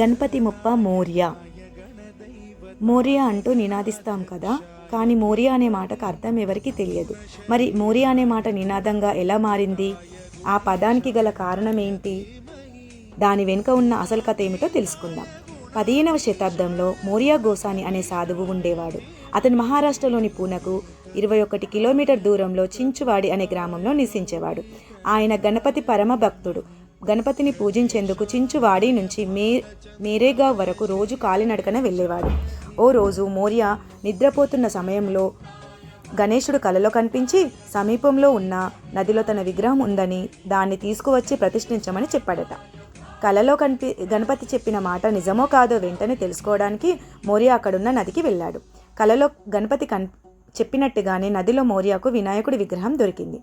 గణపతి ముప్ప మోర్య. మోరియా అంటూ నినాదిస్తాం కదా కానీ మోరియా అనే మాటకు అర్థం ఎవరికీ తెలియదు. మరి మోరియా అనే మాట నినాదంగా ఎలా మారింది? ఆ పదానికి గల కారణం ఏంటి దాని వెనుక ఉన్న అసలు కథ ఏమిటో తెలుసుకుందాం. పదిహేనవ శతాబ్దంలో మోరియా గోసాని అనే సాధువు ఉండేవాడు. అతను మహారాష్ట్రలోని పూనకు ఇరవై ఒకటి కిలోమీటర్ దూరంలో చించువాడి అనే గ్రామంలో నివసించేవాడు. ఆయన గణపతి పరమ భక్తుడు గణపతిని పూజించేందుకు చించువాడి నుంచి మే మేరేగావ్ వరకు రోజు కాలినడకన వెళ్ళేవాడు. ఓ రోజు మోరియా నిద్రపోతున్న సమయంలో గణేశుడు కలలో కనిపించి సమీపంలో ఉన్న నదిలో తన విగ్రహం ఉందని దాన్ని తీసుకువచ్చి ప్రతిష్ఠించమని చెప్పాడట. కలలో కనిపి గణపతి చెప్పిన మాట నిజమో కాదో వెంటనే తెలుసుకోవడానికి మోరియా అక్కడున్న నదికి వెళ్ళాడు. కలలో గణపతి కన్ చెప్పినట్టుగానే నదిలో మోరియాకు వినాయకుడి విగ్రహం దొరికింది.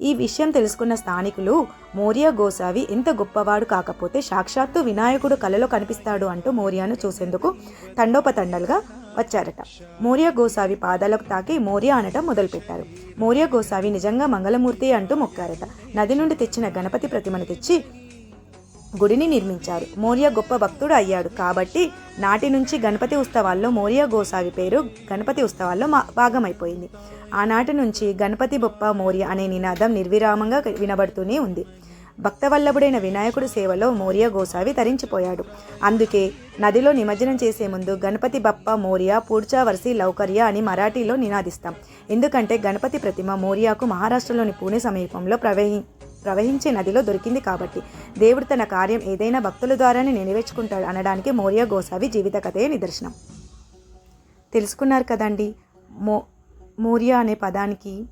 ఈ విషయం తెలుసుకున్న స్థానికులు మోరియా గోసావి ఎంత గొప్పవాడు కాకపోతే సాక్షాత్తు వినాయకుడు కలలో కనిపిస్తాడు అంటూ మోరియాను చూసేందుకు తండోపతండలుగా వచ్చారట. మోరియా గోసావి పాదాలకు తాకి మోరియా అనటం మొదలుపెట్టారు. మోరియా గోసావి నిజంగా మంగళమూర్తి అంటూ మొక్కారట. నది నుండి తెచ్చిన గణపతి ప్రతిమను తెచ్చి గుడిని నిర్మించారు. మౌర్య గొప్ప భక్తుడు అయ్యాడు. కాబట్టి నాటి నుంచి గణపతి ఉత్సవాల్లో మౌర్య గోసావి పేరు గణపతి ఉత్సవాల్లో మా భాగమైపోయింది. ఆనాటి నుంచి గణపతి బొప్ప మౌర్య అనే నినాదం నిర్విరామంగా వినబడుతూనే ఉంది. భక్తవల్లభుడైన వినాయకుడి సేవలో మౌర్య గోసావి తరించిపోయాడు. అందుకే నదిలో నిమజ్జనం చేసే ముందు గణపతి బప్ప మౌర్య పూడ్చావర్సి లౌకర్య అని మరాఠీలో నినాదిస్తాం. ఎందుకంటే గణపతి ప్రతిమ మౌర్యకు మహారాష్ట్రలోని పూణె సమీపంలో ప్రవహి ప్రవహించే నదిలో దొరికింది కాబట్టి దేవుడు తన కార్యం ఏదైనా భక్తుల ద్వారానే నెరవేర్చుకుంటాడు అనడానికి మౌర్య గోసావి జీవిత కథే నిదర్శనం. తెలుసుకున్నారు కదండి మో మౌర్య అనే పదానికి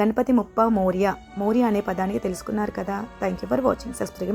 గణపతి ముప్ప మౌర్య మౌర్య అనే పదానికి తెలుసుకున్నారు కదా. Thank you for watching subscribe